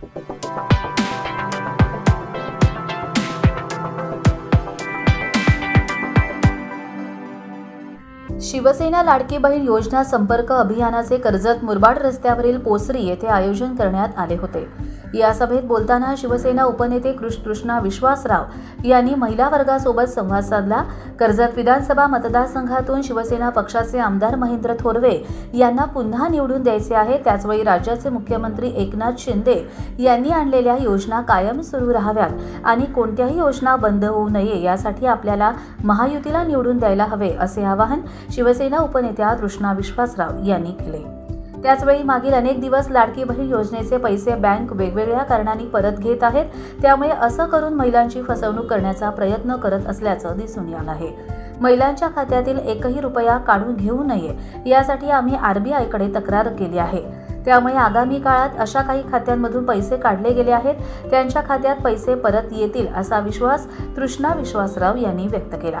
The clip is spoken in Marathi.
शिवसेना लाडकी बहीण योजना संपर्क अभियानाचे कर्जत मुरबाड रस्त्यावरील पोसरी येथे आयोजन करण्यात आले होते. या सभेत बोलताना शिवसेना उपनेते कृष्णा विश्वासराव यांनी महिला वर्गासोबत संवाद साधला. कर्जत विधानसभा मतदारसंघातून शिवसेना पक्षाचे आमदार महेंद्र थोरवे यांना पुन्हा निवडून द्यायचे आहे. त्याचवेळी राज्याचे मुख्यमंत्री एकनाथ शिंदे यांनी आणलेल्या योजना कायम सुरू राहाव्यात आणि कोणत्याही योजना बंद होऊ नये यासाठी आपल्याला महायुतीला निवडून द्यायला हवे असे आवाहन शिवसेना उपनेत्या कृष्णा विश्वासराव यांनी केले. त्याचवेळी मागील अनेक दिवस लाडकी बहीण योजनेचे पैसे बँक वेगवेगळ्या कारणांनी परत घेत आहेत. त्यामुळे असं करून महिलांची फसवणूक करण्याचा प्रयत्न करत असल्याचं दिसून आलं आहे. महिलांच्या खात्यातील एकही रुपया काढून घेऊ नये यासाठी आम्ही आरबीआयकडे तक्रार केली आहे. त्यामुळे आगामी काळात अशा काही खात्यांमधून पैसे काढले गेले आहेत. त्यांच्या खात्यात पैसे परत येतील असा विश्वास तृष्णा विश्वासराव यांनी व्यक्त केला.